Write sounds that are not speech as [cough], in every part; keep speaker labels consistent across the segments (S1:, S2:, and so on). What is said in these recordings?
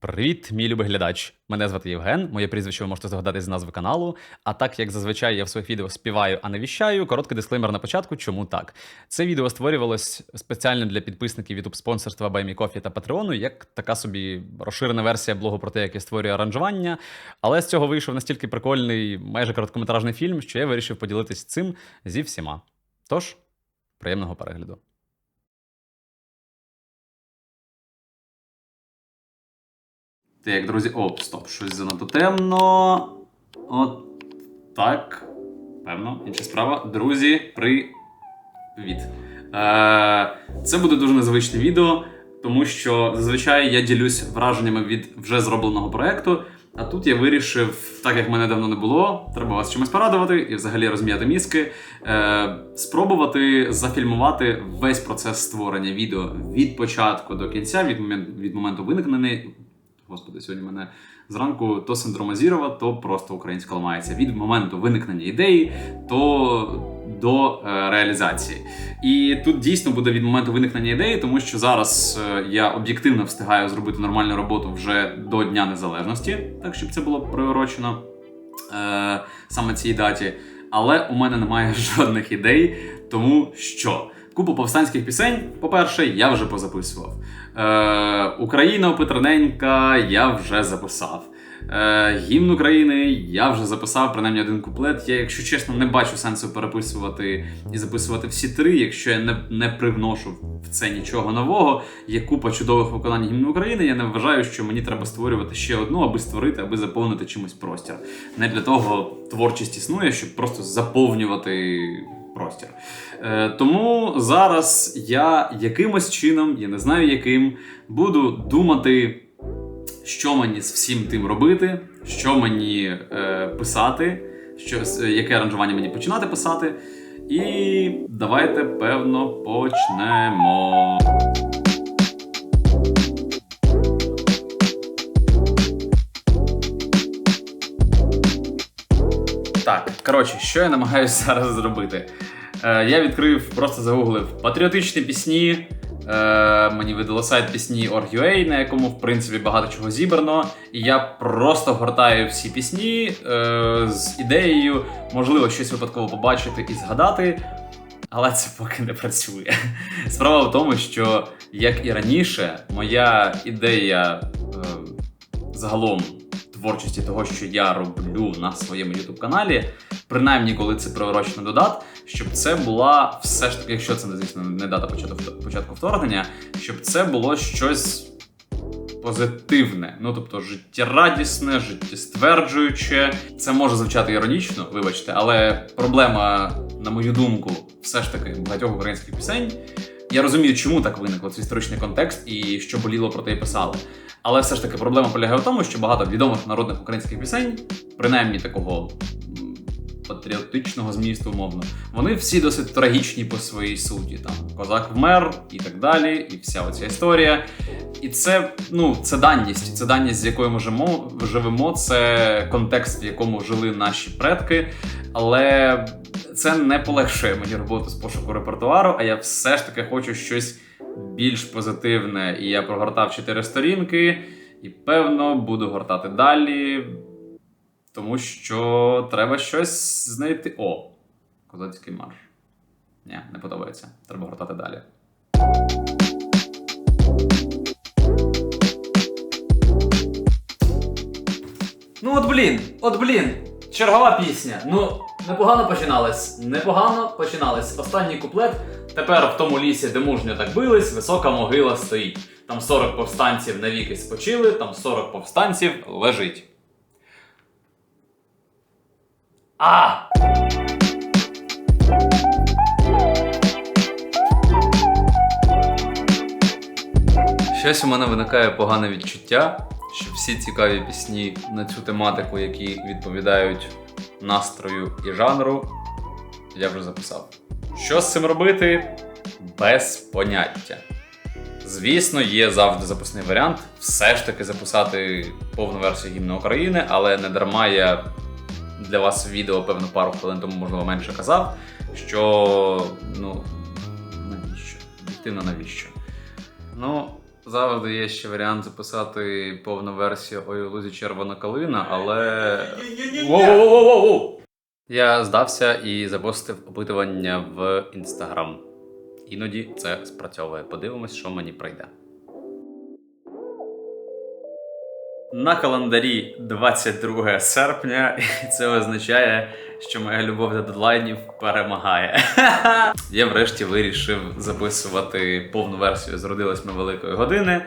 S1: Привіт, мій любий глядач. Мене звати Євген. Моє прізвище ви можете здогадати з назви каналу. А так як зазвичай я в своїх відео співаю, а не віщаю, короткий дисклеймер на початку, чому так. Це відео створювалось спеціально для підписників YouTube спонсорства BuyMeCoffee та Patreon, як така собі розширена версія блогу про те, як я створюю аранжування. Але з цього вийшов настільки прикольний, майже короткометражний фільм, що я вирішив поділитись цим зі всіма. Тож, приємного перегляду. Так, друзі. О, стоп, щось занадто темно. От так. Певно, інша справа. Друзі, привіт. Е, це буде дуже незвичне відео, тому що зазвичай я ділюсь враженнями від вже зробленого проекту. А тут я вирішив, так як мене давно не було, треба вас чимось порадувати і взагалі розм'яти мізки, е, спробувати зафільмувати весь процес створення відео від початку до кінця, від, момент, від моменту виникнення. Господи, сьогодні мене зранку то синдром Азірова, то просто українська ламається. Від моменту виникнення ідеї, то до е, реалізації. І тут дійсно буде від моменту виникнення ідеї, тому що зараз е, я об'єктивно встигаю зробити нормальну роботу вже до Дня Незалежності, так щоб це було приурочено е, саме цій даті. Але у мене немає [laughs] жодних ідей, тому що. Купу повстанських пісень, по-перше, я вже позаписував. Е, Україна у я вже записав. Е, Гімн України я вже записав принаймні один куплет. Я, якщо чесно, не бачу сенсу переписувати і записувати всі три, якщо я не, не привношу в це нічого нового. Є купа чудових виконань гімну України. Я не вважаю, що мені треба створювати ще одну, аби створити, аби заповнити чимось простір. Не для того творчість існує, щоб просто заповнювати простір. Е, тому зараз я якимось чином, я не знаю яким, буду думати, що мені з всім тим робити, що мені е, писати, що, з- яке аранжування мені починати писати. І давайте, певно, почнемо. Так, коротше, що я намагаюся [laughs] зараз зробити? Е, я відкрив, просто загуглив патріотичні пісні. Е, мені видало сайт пісні Org.ua, на якому, в принципі, багато чого зібрано. І я просто гортаю всі пісні е, з ідеєю, можливо, щось випадково побачити і згадати. Але це поки не працює. [laughs] Справа в тому, що, як і раніше, моя ідея е, загалом творчості того, що я роблю на своєму youtube каналі, принаймні коли це приурочено до дат, щоб це була все ж таки, якщо це звісно не дата початку, вторгнення, щоб це було щось позитивне, ну тобто життєрадісне, життєстверджуюче. Це може звучати іронічно, вибачте, але проблема, на мою думку, все ж таки багатьох українських пісень. Я розумію, чому так виникло це історичний контекст і що боліло про те і писали. Але все ж таки проблема полягає в тому, що багато відомих народних українських пісень, принаймні такого патріотичного змісту, умовно, вони всі досить трагічні по своїй суті. Там козак вмер і так далі, і вся оця історія. І це, ну, це даність, це даність, з якою ми живемо, живемо, це контекст, в якому жили наші предки. Але це не полегшує мені роботу з пошуку репертуару, а я все ж таки хочу щось більш позитивне. І я прогортав чотири сторінки, і певно буду гортати далі. Тому що треба щось знайти. О, козацький марш. Ні, не подобається. Треба гортати далі.
S2: Ну от блін, от блін, чергова пісня. Ну, непогано починалось. Непогано починалось. Останній куплет. Тепер в тому лісі, де мужньо так бились, висока могила стоїть. Там 40 повстанців навіки спочили, там 40 повстанців лежить. А!
S1: Щось у мене виникає погане відчуття, що всі цікаві пісні на цю тематику, які відповідають настрою і жанру, я вже записав. Що з цим робити? Без поняття. Звісно, є завжди запасний варіант все ж таки записати повну версію гімну України, але не дарма я для вас відео, певно, пару хвилин тому, можливо, менше казав, що ну навіщо? Об'єктивно навіщо? Ну, Завжди є ще варіант записати повну версію Ой лузі червона калина, але. Я здався і запостив опитування в інстаграм. Іноді це спрацьовує. Подивимось, що мені прийде. На календарі 22 серпня, і це означає, що моя любов до дедлайнів перемагає. [laughs] Я врешті вирішив записувати повну версію Зродилась ми великої години.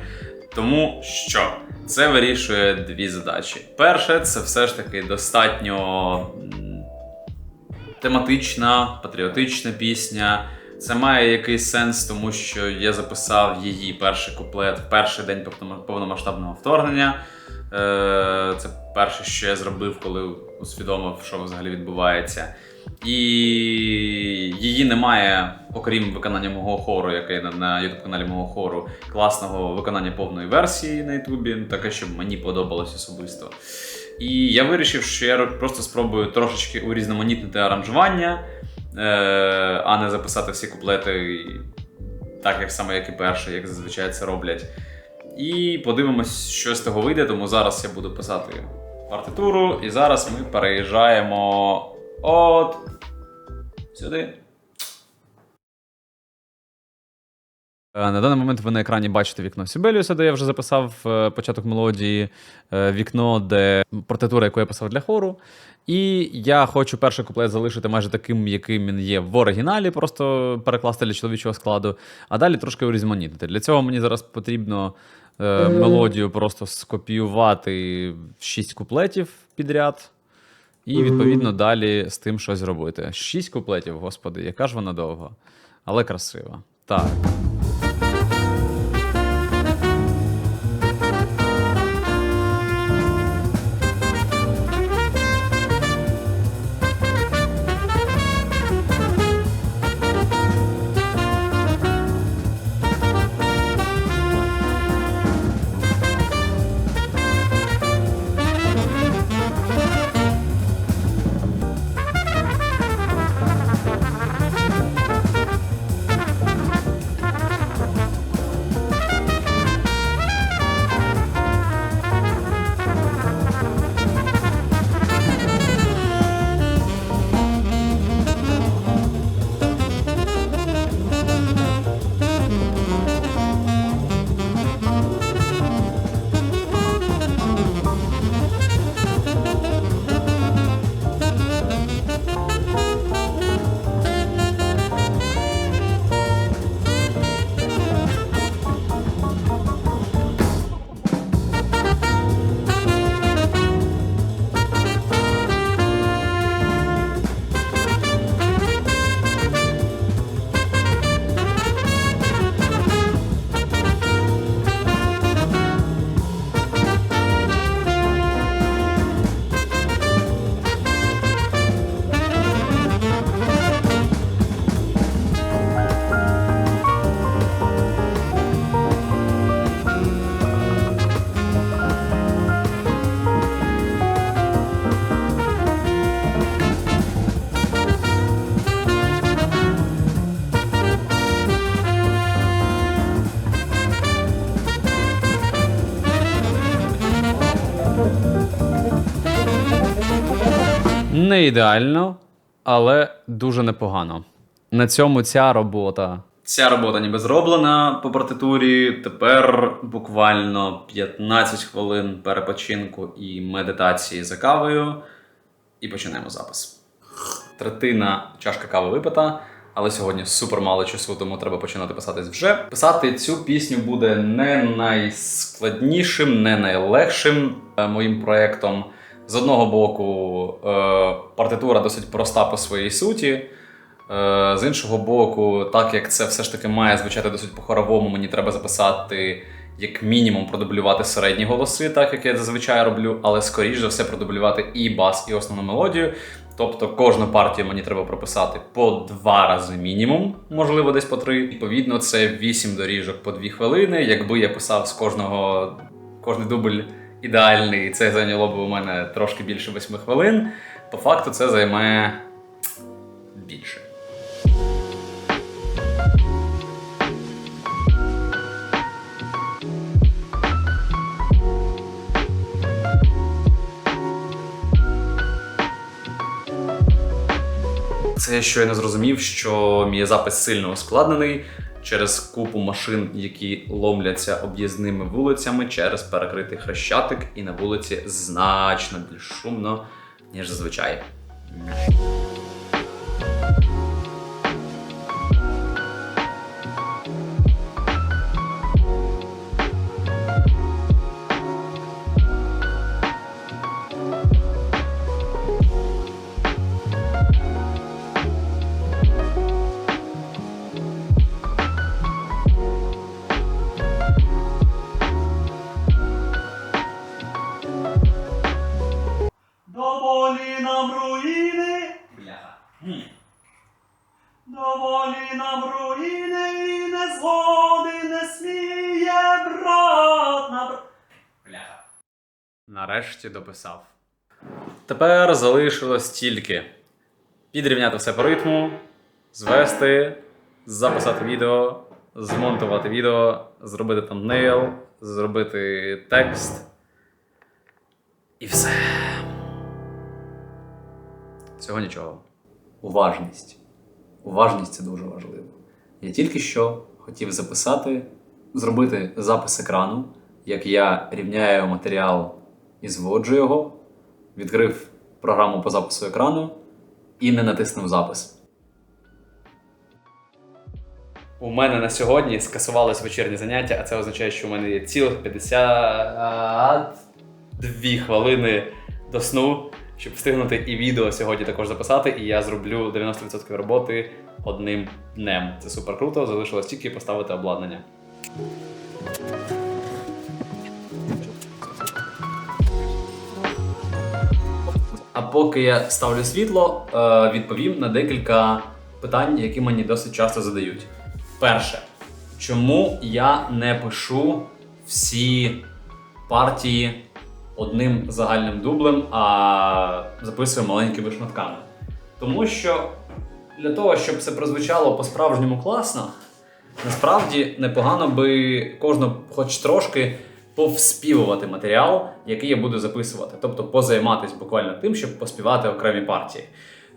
S1: Тому що це вирішує дві задачі. Перше, це все ж таки достатньо тематична, патріотична пісня. Це має якийсь сенс, тому що я записав її перший куплет в перший день повномасштабного вторгнення. Е, Це перше, що я зробив, коли усвідомив, що взагалі відбувається. І її немає, окрім виконання мого хору, яке на, youtube каналі мого хору, класного виконання повної версії на Ютубі, таке, щоб мені подобалось особисто. І я вирішив, що я просто спробую трошечки урізноманітнити аранжування, е, а не записати всі куплети так, як саме, як і перший, як зазвичай це роблять. І подивимось, що з того вийде. Тому зараз я буду писати партитуру, і зараз ми переїжджаємо от сюди. Е, На даний момент ви на екрані бачите вікно Сібеліуса, де я вже записав е, початок мелодії, е, вікно, де партитура, яку я писав для хору. І я хочу перший куплет залишити майже таким, яким він є в оригіналі, просто перекласти для чоловічого складу, а далі трошки урізноманітнити. Для цього мені зараз потрібно е, мелодію просто скопіювати шість куплетів підряд. І відповідно далі з тим щось робити. Шість куплетів, господи, яка ж вона довга, але красива. Так. Не ідеально, але дуже непогано. На цьому ця робота. Ця робота ніби зроблена по партитурі. Тепер буквально 15 хвилин перепочинку і медитації за кавою. І починаємо запис. Третина чашка кави випита, але сьогодні супер мало часу, тому треба починати писати вже. Писати цю пісню буде не найскладнішим, не найлегшим е, моїм проєктом. З одного боку, е, партитура досить проста по своїй суті. Е, з іншого боку, так як це все ж таки має звучати досить по-хоровому, мені треба записати як мінімум продублювати середні голоси, так як я зазвичай роблю, але скоріш за все продублювати і бас, і основну мелодію. Тобто кожну партію мені треба прописати по два рази мінімум, можливо, десь по три. Відповідно, це 8 доріжок по 2 хвилини. Якби я писав з кожного кожний дубль ідеальний, і це зайняло б у мене трошки більше 8 хвилин. По факту це займає більше.
S2: Це я щойно зрозумів, що мій запис сильно ускладнений, через купу машин, які ломляться об'їзними вулицями через перекритий хрещатик, і на вулиці значно більш шумно, ніж зазвичай. Нарешті дописав. Тепер залишилось тільки підрівняти все по ритму, звести, записати відео, змонтувати відео, зробити тамнейл, зробити текст. І все. Цього нічого. Уважність. Уважність це дуже важливо. Я тільки що хотів записати, зробити запис екрану, як я рівняю матеріал і зводжу його, відкрив програму по запису екрану і не натиснув запис. У мене на сьогодні скасувалось вечірнє заняття, а це означає, що у мене є цілих 52 хвилини до сну, щоб встигнути і відео сьогодні також записати, і я зроблю 90% роботи одним днем. Це супер круто, залишилось тільки поставити обладнання. Поки я ставлю світло, е, відповім на декілька питань, які мені досить часто задають. Перше, чому я не пишу всі партії одним загальним дублем, а записую маленькими шматками? Тому що для того, щоб це прозвучало по-справжньому класно, насправді непогано би кожну, хоч трошки, повспівувати матеріал, який я буду записувати. Тобто позайматися буквально тим, щоб поспівати окремі партії.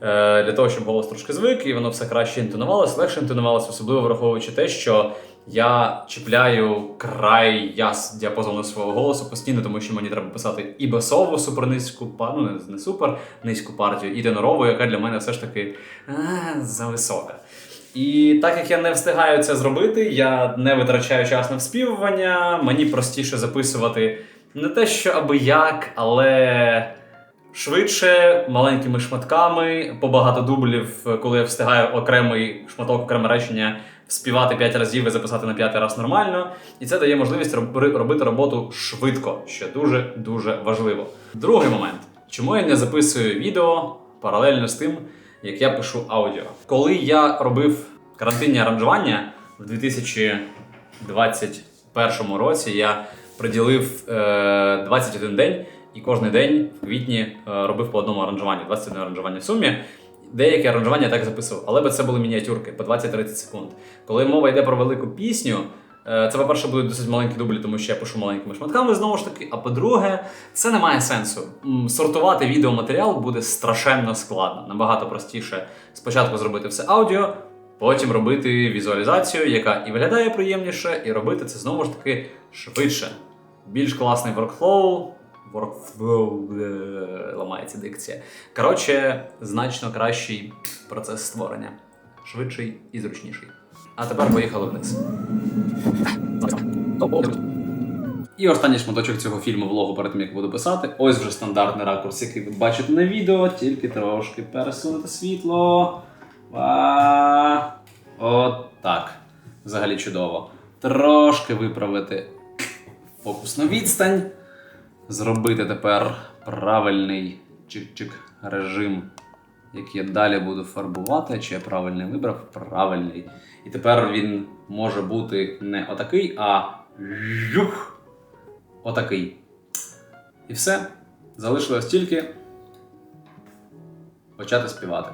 S2: Е, для того, щоб голос трошки звик, і воно все краще інтонувалося, легше інтонувалося, особливо враховуючи те, що я чіпляю край яс діапазону свого голосу постійно, тому що мені треба писати і басову супернизьку ну не, не супер низьку партію, і тенорову, яка для мене все ж таки е, зависока. І так як я не встигаю це зробити, я не витрачаю час на вспівування, мені простіше записувати не те, що аби як, але швидше, маленькими шматками, по багато дублів, коли я встигаю окремий шматок, окреме речення співати 5 разів і записати на п'ятий раз нормально. І це дає можливість робити роботу швидко, що дуже дуже важливо. Другий момент, чому я не записую відео паралельно з тим, як я пишу аудіо. Коли я робив карантинні аранжування в 2021 році, я приділив е, 21 день і кожен день в квітні е, робив по одному аранжуванню, 21 аранжування в сумі. Деякі аранжування я так записував, але це були мініатюрки по 20-30 секунд. Коли мова йде про велику пісню, е, це, по-перше, будуть досить маленькі дублі, тому що я пишу маленькими шматками знову ж таки. А по-друге, це не має сенсу. Сортувати відеоматеріал буде страшенно складно. Набагато простіше спочатку зробити все аудіо, потім робити візуалізацію, яка і виглядає приємніше, і робити це знову ж таки швидше. Більш класний workflow. Workflow, е, ламається дикція. Коротше, значно кращий процес створення. Швидший і зручніший. А тепер поїхали вниз. І останній шматочок цього фільму влогу перед тим, як буду писати. Ось вже стандартний ракурс, який ви бачите на відео, тільки трошки пересунути світло. От так. Взагалі чудово. Трошки виправити фокусну відстань. Зробити тепер правильний чик-чик режим, який я далі буду фарбувати. Чи я правильний вибрав? Правильний. І тепер він може бути не отакий, а жух, отакий. І все. Залишилось тільки почати співати.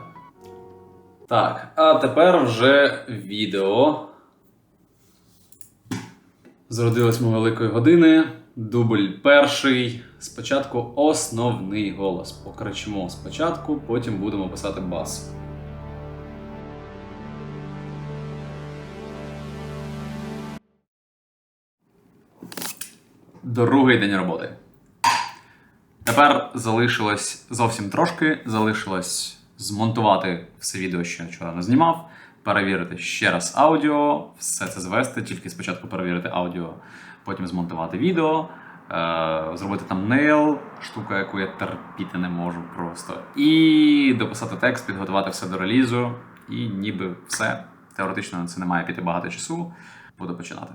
S2: Так, а тепер вже відео. Зародилось ми великої години. Дубль перший. Спочатку основний голос. Покричимо спочатку, потім будемо писати бас.
S1: Другий день роботи. Тепер залишилось зовсім трошки. Залишилось змонтувати все відео, що я вчора не знімав, перевірити ще раз аудіо, все це звести, тільки спочатку перевірити аудіо потім змонтувати відео, е- зробити там нейл, штука, яку я терпіти не можу просто. І дописати текст, підготувати все до релізу. І ніби все. Теоретично це не має піти багато часу. Буду починати.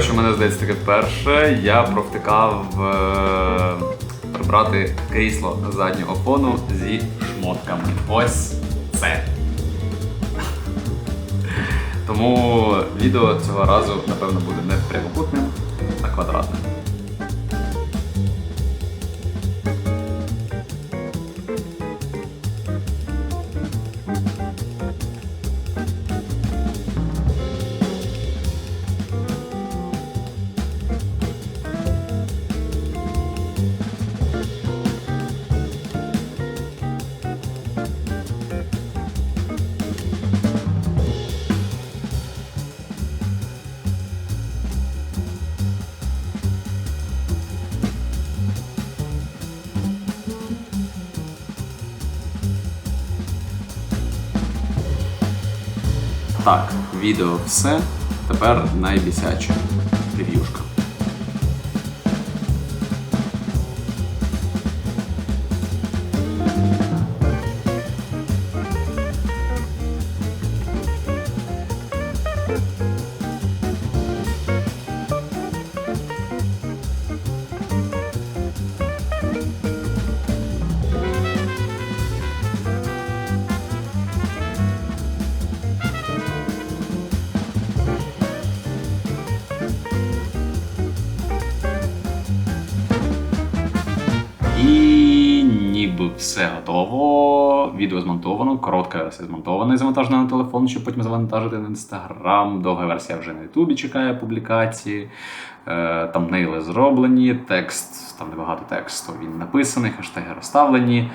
S1: Коротше, мене здається таке перше. Я провтикав е, прибрати крісло заднього фону зі шмотками. Ось це. Тому відео цього разу, напевно, буде не прямокутним, а квадратним. Так, відео все. Тепер найбісяче. Рев'юшка. Все готово. Відео змонтовано, коротка версія змонтована і завантажена на телефон, щоб потім завантажити на інстаграм. Довга версія вже на Ютубі чекає публікації. Е, там нейли зроблені, текст, там небагато тексту, він написаний, хештеги розставлені.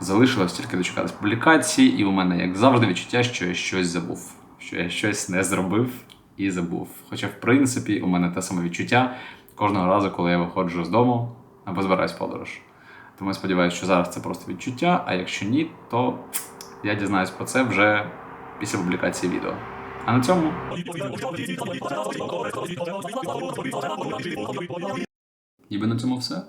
S1: Залишилось тільки дочекатись публікації, і у мене, як завжди, відчуття, що я щось забув, що я щось не зробив і забув. Хоча, в принципі, у мене те саме відчуття кожного разу, коли я виходжу з дому або збираюсь подорож. Тому я сподіваюся, що зараз це просто відчуття, а якщо ні, то я дізнаюсь про це вже після публікації відео. А на цьому ніби на цьому все.